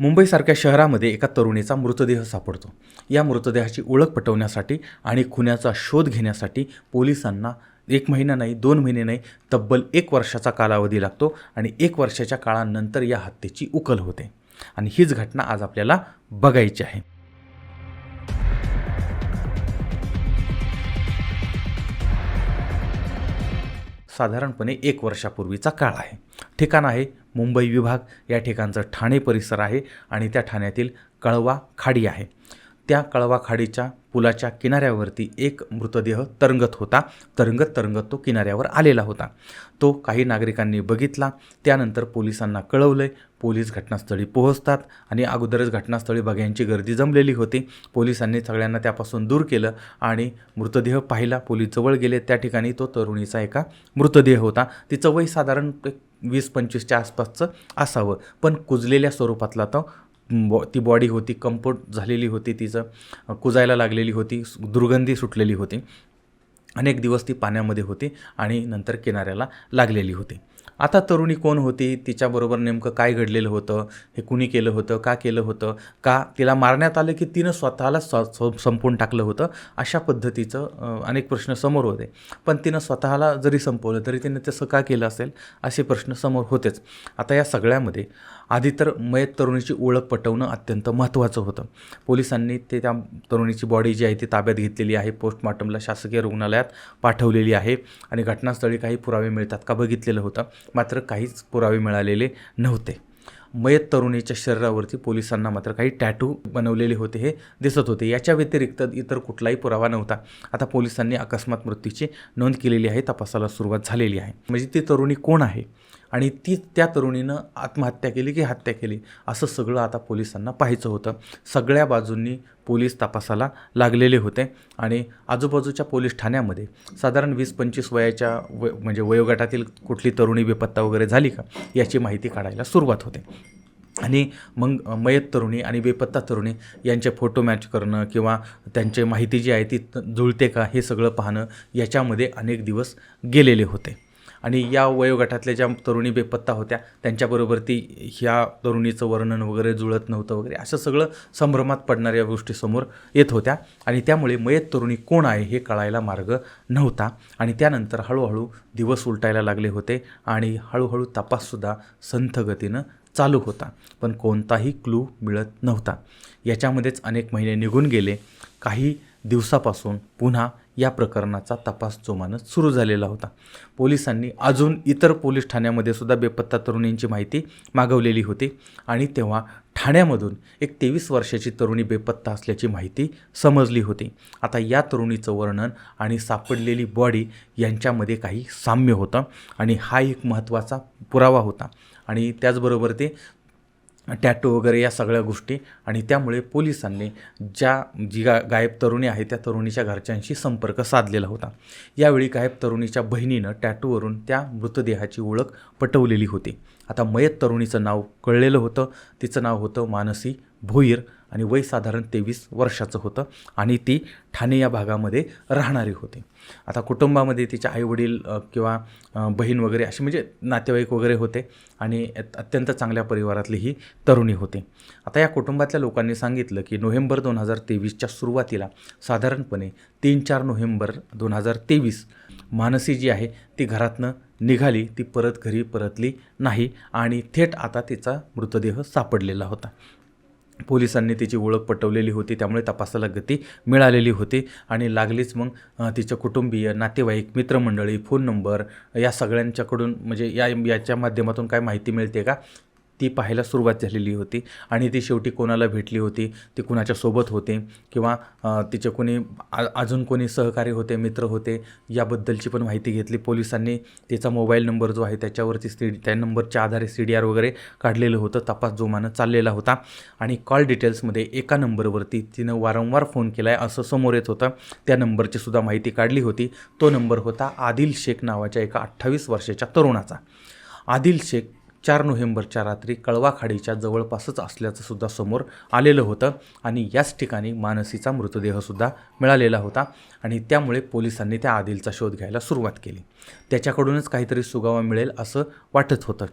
मुंबईसारख्या शहरामध्ये एका तरुणीचा मृतदेह सापडतो. या मृतदेहाची ओळख पटवण्यासाठी आणि खुन्याचा शोध घेण्यासाठी पोलिसांना एक महिना नाही दोन महिने नाही तब्बल एक वर्षाचा कालावधी लागतो आणि एक वर्षाच्या काळानंतर या हत्येची उकल होते. आणि हीच घटना आज आपल्याला बघायची आहे. साधारणपणे एक वर्षापूर्वीचा काळ आहे. ठिकाण आहे. मुंबई विभाग या ठिकाणचं ठाणे परिसर आहे आणि त्या ठाण्यातील कळवा खाडी आहे. त्या कळवा खाडीच्या पुलाच्या किनाऱ्यावरती एक मृतदेह तरंगत होता. तरंगत तरंगत तो किनाऱ्यावर आलेला होता. तो काही नागरिकांनी बघितला. त्यानंतर पोलिसांना कळवलं पोलीस घटनास्थळी पोहोचतात आणि अगोदरच घटनास्थळी बघ्यांची गर्दी जमलेली होती. पोलिसांनी सगळ्यांना त्यापासून दूर केलं आणि मृतदेह पाहिला. पोलीस जवळ गेले. त्या ठिकाणी तो तरुणीचा एका मृतदेह होता. तिचं वय साधारण एक वीस पंचवीसच्या आसपासचं असावं. पण कुजलेल्या स्वरूपातला तो बॉ ती बॉडी होती कंपोट झालेली होती तिचं कुजायला लागलेली होती दुर्गंधी सुटलेली होती. अनेक दिवस ती पाण्यामध्ये होती आणि नंतर किनाऱ्याला लागलेली होती. आता तरुणी कोण होती? तिच्याबरोबर नेमकं काय घडलेलं होतं? हे कुणी केलं होतं? का केलं होतं? का तिला मारण्यात आलं की तिनं स्वतःला स संपवून टाकलं होतं? अशा पद्धतीचं अनेक प्रश्न समोर होते. पण तिनं स्वतःला जरी संपवलं तरी तिनं तसं का केलं असेल असे प्रश्न समोर होतेच. आता या सगळ्यामध्ये आधी तर मयत तरुणीची ओळख पटवणं अत्यंत महत्त्वाचं होतं. पोलिसांनी ते त्या तरुणीची बॉडी जी आहे ती ताब्यात घेतलेली आहे पोस्टमॉर्टमला शासकीय रुग्णालयात पाठवलेली आहे आणि घटनास्थळी काही पुरावे मिळतात का बघितलेलं होतं मात्र काहीच पुरावे मिळालेले नव्हते. मयत तरुणीच्या शरीरावरती पोलिसांना मात्र काही टॅटू बनवलेले होते हे दिसत होते. याच्या व्यतिरिक्त इतर कुठलाही पुरावा नव्हता. आता पोलिसांनी अकस्मात मृत्यूची नोंद केलेली आहे तपासाला सुरुवात झालेली आहे. म्हणजे ती तरुणी कोण आहे? आणि ती त्या तरुणीनं आत्महत्या केली की हत्या केली. असं सगळं आता पोलिसांना पाहायचं होतं. सगळ्या बाजूंनी पोलीस तपासाला लागलेले होते आणि आजूबाजूच्या पोलीस ठाण्यामध्ये साधारण वीस पंचवीस वयाच्या व म्हणजे वयोगटातील कुठली तरुणी बेपत्ता वगैरे झाली का याची माहिती काढायला सुरुवात होते. आणि मग मयत तरुणी आणि बेपत्ता तरुणी यांचे फोटो मॅच करणं किंवा त्यांची माहिती जी आहे ती जुळते का हे सगळं पाहणं याच्यामध्ये अनेक दिवस गेलेले होते. आणि या वयोगटातल्या ज्या तरुणी बेपत्ता होत्या त्यांच्याबरोबर ती ह्या तरुणीचं वर्णन वगैरे जुळत नव्हतं वगैरे असं सगळं संभ्रमात पडणाऱ्या गोष्टी समोर येत होत्या. आणि त्यामुळे मयत तरुणी कोण आहे हे कळायला मार्ग नव्हता. आणि त्यानंतर हळूहळू दिवस उलटायला लागले होते आणि हळूहळू तपाससुद्धा संथ गतीनं चालू होता. पण कोणताही क्लू मिळत नव्हता. याच्यामध्येच अनेक महिने निघून गेले. काही दिवसापासून पुन्हा या प्रकरणाचा तपास जोमानं सुरू झालेला होता. पोलिसांनी अजून इतर पोलीस ठाण्यामध्ये सुद्धा बेपत्ता तरुणींची माहिती मागवलेली होती आणि तेव्हा ठाण्यामधून एक तेवीस वर्षाची तरुणी बेपत्ता असल्याची माहिती समजली होती. आता या तरुणीचं वर्णन आणि सापडलेली बॉडी यांच्यामध्ये काही साम्य होतं आणि हा एक महत्त्वाचा पुरावा होता. आणि त्याचबरोबर ते टॅटू वगैरे या सगळ्या गोष्टी आणि त्यामुळे पोलिसांनी ज्या जी गा गायब तरुणी आहे त्या तरुणीच्या घरच्यांशी संपर्क साधलेला होता. यावेळी गायब तरुणीच्या बहिणीनं टॅटूवरून त्या मृतदेहाची ओळख पटवलेली होती. आता मयत तरुणीचं नाव कळलेलं होतं. तिचं नाव होतं मानसी भोईर आणि वय साधारण तेवीस वर्षाचं होतं आणि ती ठाणे या भागामध्ये राहणारी होती. आता कुटुंबामध्ये तिचे आईवडील किंवा बहीण वगैरे असे म्हणजे नातेवाईक वगैरे होते आणि अत्यंत चांगल्या परिवारातली ही तरुणी होती. आता या कुटुंबातल्या लोकांनी सांगितलं की नोव्हेंबर दोन हजार तेवीसच्या सुरुवातीला साधारणपणे तीन चार नोव्हेंबर दोन हजार तेवीस मानसी जी आहे ती घरातनं निघाली ती परत घरी परतली नाही आणि थेट आता तिचा मृतदेह सापडलेला होता. पोलिसांनी तिची ओळख पटवलेली होती त्यामुळे तपासाला गती मिळालेली होती. आणि लागलीच मग तिच्या तिचं कुटुंबीय नातेवाईक मित्रमंडळी फोन नंबर या सगळ्यांच्याकडून म्हणजे या याच्या माध्यमातून काय माहिती मिळते का? ती पाहायला सुरुवात झालेली होती आणि ती शेवटी कोणाला भेटली होती ती कुणाच्या सोबत होते किंवा तिचे कोणी अजून कोणी सहकारी होते मित्र होते याबद्दलची पण माहिती घेतली. पोलिसांनी तिचा मोबाईल नंबर जो आहे त्याच्यावरती सी त्या नंबरच्या आधारे सी डी आर वगैरे काढलेलं होतं तपास जोमानं चाललेला होता आणि कॉल डिटेल्समध्ये एका नंबरवरती तिनं वारंवार फोन केला आहे असं समोर येत होतं. त्या नंबरची सुद्धा माहिती काढली होती. तो नंबर होता आदिल शेख नावाच्या एका अठ्ठावीस वर्षाच्या तरुणाचा. आदिल शेख चार नोव्हेंबरच्या रात्री कळवा खाडीच्या जवळपासच असल्याचं सुद्धा समोर आलेलं होतं आणि याच ठिकाणी मानसीचा मृतदेहसुद्धा मिळालेला होता आणि त्यामुळे पोलिसांनी त्या आदिलचा शोध घ्यायला सुरुवात केली. त्याच्याकडूनच काहीतरी सुगावा मिळेल असं वाटत होतं.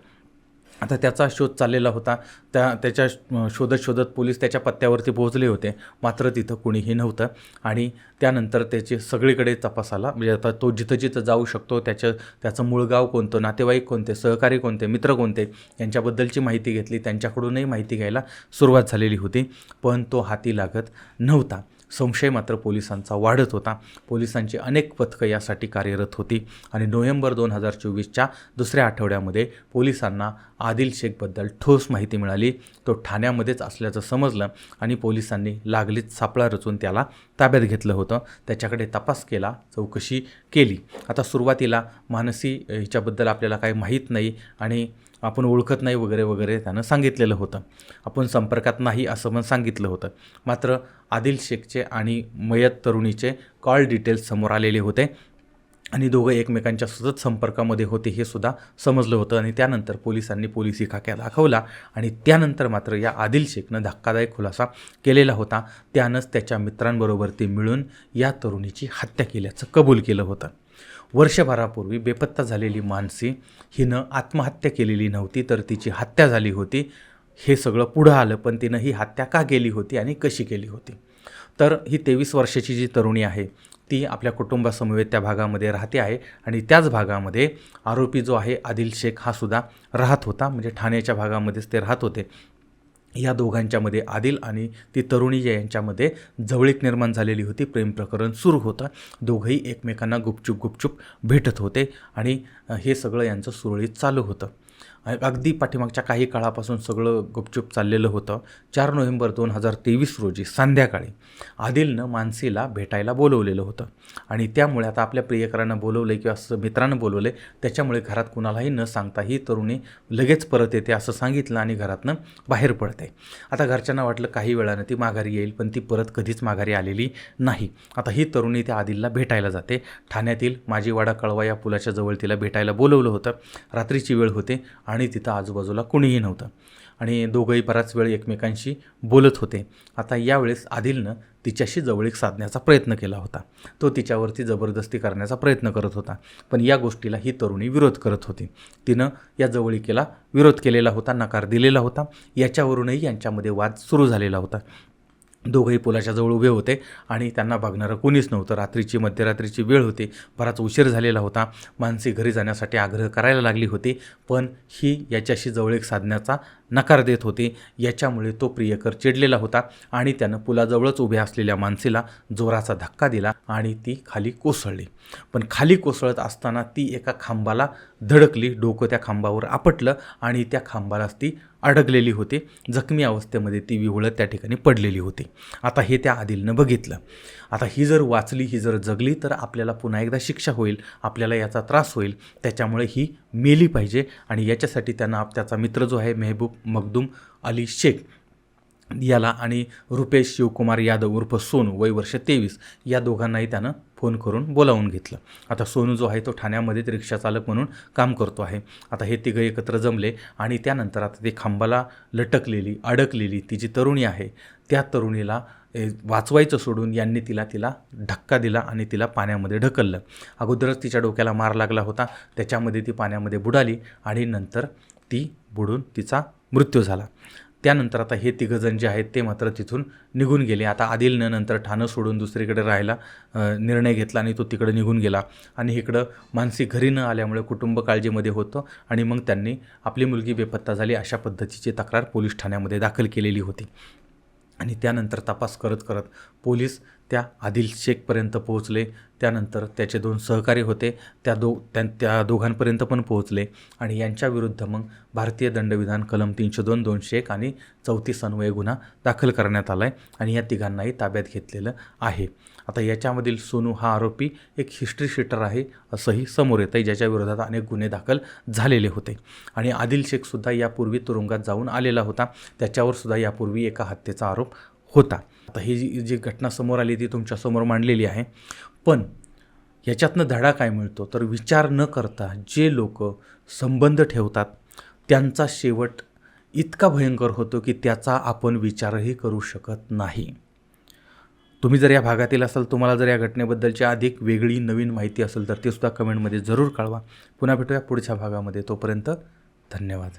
आता त्याचा शोध चाललेला होता. त्या त्याच्या शोधत शोधत पोलीस त्याच्या पत्त्यावरती पोहोचले होते. मात्र तिथं कुणीही नव्हतं. आणि त्यानंतर त्याचे सगळीकडे तपास आला. म्हणजे आता तो जिथं जिथं जाऊ शकतो त्याचं त्याचं मूळ गाव कोणतं नातेवाईक कोणते सहकारी कोणते मित्र कोणते यांच्याबद्दलची माहिती घेतली. त्यांच्याकडूनही माहिती घ्यायला सुरुवात झालेली होती. पण तो हाती लागत नव्हता. संशय मात्र पोलिसांचा वाढत होता. पोलिसांची अनेक पथकं यासाठी कार्यरत होती आणि नोव्हेंबर दोन हजार चोवीसच्या दुसऱ्या आठवड्यामध्ये पोलिसांना आदिल शेखबद्दल ठोस माहिती मिळाली. तो ठाण्यामध्येच असल्याचं समजलं आणि पोलिसांनी लागलीच सापळा रचून त्याला ताब्यात घेतलं होतं. त्याच्याकडे तपास केला चौकशी केली. आता सुरुवातीला मानसी हिच्याबद्दल आपल्याला काही माहीत नाही आणि आपण ओळखत नाही वगैरे वगैरे त्यानं सांगितलेलं होतं. आपण संपर्कात नाही असं पण सांगितलं होतं. मात्र आदिल शेखचे आणि मयत तरुणीचे कॉल डिटेल्स समोर आलेले होते. आणि दोघं एकमेकांच्या सतत संपर्कामध्ये होते हे सुद्धा समजलं होतं आणि त्यानंतर पोलिसांनी पोलिसी खाक्या दाखवला आणि त्यानंतर मात्र या आदिल शेखनं धक्कादायक खुलासा केलेला होता. त्यानंच त्याच्या मित्रांबरोबर ते मिळून या तरुणीची हत्या केल्याचं कबूल केलं होतं. वर्षभरापूर्वी बेपत्ता झालेली मानसी हिनं आत्महत्या केलेली नव्हती तर तिची हत्या झाली होती. हे सगळं पुढं आलं पण तिनं ही हत्या का केली होती आणि कशी केली होती? तर ही तेवीस वर्षाची जी तरुणी आहे ती आपल्या कुटुंबासमवेत त्या भागामध्ये राहते आहे आणि त्याच भागामध्ये आरोपी जो आहे आदिल शेख हा सुद्धा राहत होता. म्हणजे ठाण्याच्या भागामध्येच ते राहत होते. या दोघांच्यामध्ये आदिल आणि ती तरुणी यांच्यामध्ये जवळीक निर्माण झालेली होती. प्रेम प्रकरण सुरू होतं. दोघंही एकमेकांना गुपचूप गुपचूप भेटत होते आणि हे सगळं यांचं सुरळीत चालू होतं. अगदी पाठीमागच्या काही काळापासून सगळं गुपचूप चाललेलं होतं. चार नोव्हेंबर दोन हजार तेवीस रोजी संध्याकाळी आदिलनं मानसीला भेटायला बोलवलेलं होतं. आणि त्यामुळे आता आपल्या प्रियकरांना बोलवलं किंवा असं मित्रानं बोलवलं त्याच्यामुळे घरात कुणालाही न सांगता ही तरुणी लगेच परत येते असं सांगितलं आणि घरातनं बाहेर पडते. आता घरच्यांना वाटलं काही वेळानं ती माघारी येईल पण ती परत कधीच माघारी आलेली नाही. आता ही तरुणी त्या आदिलला भेटायला जाते. ठाण्यातील माझीवाडा कळवा या पुलाच्या जवळ तिला भेटायला बोलवलं होतं. रात्रीची वेळ होते आणि आणि तिथं आजूबाजूला कुणीही नव्हतं. आणि दोघंही बराच वेळ एकमेकांशी बोलत होते. आता यावेळेस आदिलनं तिच्याशी जवळीक साधण्याचा प्रयत्न केला होता. तो तिच्यावरती जबरदस्ती करण्याचा प्रयत्न करत होता. पण या गोष्टीला ही तरुणी विरोध करत होती. तिनं या जवळीकेला विरोध केलेला होता नकार दिलेला होता. याच्यावरूनही यांच्यामध्ये वाद सुरू झालेला होता. दोघंही पुलाच्या जवळ उभे होते आणि त्यांना बघणारं कोणीच नव्हतं. रात्रीची मध्यरात्रीची वेळ होती. बराच उशीर झालेला होता. मानसी घरी जाण्यासाठी आग्रह करायला लागली होती पण ही याच्याशी जवळीक साधण्याचा नकार देत होती. याच्यामुळे तो प्रियकर चिडलेला होता आणि त्यानं पुलाजवळच उभ्या असलेल्या मानसीला जोराचा धक्का दिला आणि ती खाली कोसळली. पण खाली कोसळत असताना ती एका खांबाला धडकली. डोकं त्या खांबावर आपटलं आणि त्या खांबालाच ती अडकलेली होती. जखमी अवस्थेमध्ये ती विहुळत त्या ठिकाणी पडलेली होती. आता हे त्या आदिलनं बघितलं. आता ही जर वाचली ही जर जगली तर आपल्याला पुन्हा एकदा शिक्षा होईल आपल्याला याचा त्रास होईल. त्याच्यामुळे ही मेली पाहिजे आणि याच्यासाठी त्यांना त्याचा मित्र जो आहे मेहबूब मखदूम अली शेख याला आणि रुपेश शिवकुमार यादव उर्फ सोनू वय वर्ष तेवीस या दोघांनाही त्यानं फोन करून बोलावून घेतलं. आता सोनू जो आहे तो ठाण्यामध्येच रिक्षा चालक म्हणून काम करतो आहे. आता हे तिघं एकत्र जमले आणि त्यानंतर आता ते खांबाला लटकलेली अडकलेली ती जी तरुणी आहे त्या तरुणीला वाचवायचं सोडून यांनी तिला तिला धक्का दिला आणि तिला पाण्यामध्ये ढकललं. अगोदरच तिच्या डोक्याला मार लागला होता त्याच्यामध्ये ती पाण्यामध्ये बुडाली आणि नंतर ती बुडून तिचा मृत्यू झाला. त्यानंतर आता हे तिघंजण जे आहेत ते मात्र तिथून निघून गेले. आता आदिलनं नंतर ठाणं सोडून दुसरीकडे राहायला निर्णय घेतला आणि तो तिकडं निघून गेला. आणि इकडं मानसी घरी न आल्यामुळे कुटुंब काळजीमध्ये होतं आणि मग त्यांनी आपली मुलगी बेपत्ता झाली अशा पद्धतीची तक्रार पोलीस ठाण्यामध्ये दाखल केलेली होती. आणि त्यानंतर तपास करत करत पोलीस त्या आदिल शेखपर्यंत पोहोचले. त्यानंतर त्याचे दोन सहकारी होते. त्या दो त्या त्या दोघांपर्यंत पण पोहोचले. आणि यांच्याविरुद्ध मग भारतीय दंडविधान कलम तीनशे दोन दोनशे एक आणि चौतीस अन्वय गुन्हा दाखल करण्यात आला आहे आणि या तिघांनाही ताब्यात घेतलेलं आहे. आता याच्यामधील सोनू हा आरोपी एक हिस्ट्री शीटर आहे असंही समोर येतं आहे ज्याच्या विरोधात अनेक गुन्हे दाखल झालेले होते. आणि आदिल शेखसुद्धा यापूर्वी तुरुंगात जाऊन आलेला होता. त्याच्यावरसुद्धा यापूर्वी एका हत्येचा आरोप होता. आता ही जी जी घटना समोर आली ती तुमच्यासमोर मांडलेली आहे. पण याच्यातनं धडा काय मिळतो? तर विचार न करता जे लोक संबंध ठेवतात त्यांचा शेवट इतका भयंकर होतो की त्याचा आपण विचारही करू शकत नाही. तुम्ही जर या भागातील असाल तुम्हाला जर या घटनेबद्दलची अधिक वेगळी नवीन माहिती असेल तर ते सुद्धा कमेंटमध्ये जरूर कळवा. पुन्हा भेटूया पुढच्या भागामध्ये. तोपर्यंत धन्यवाद.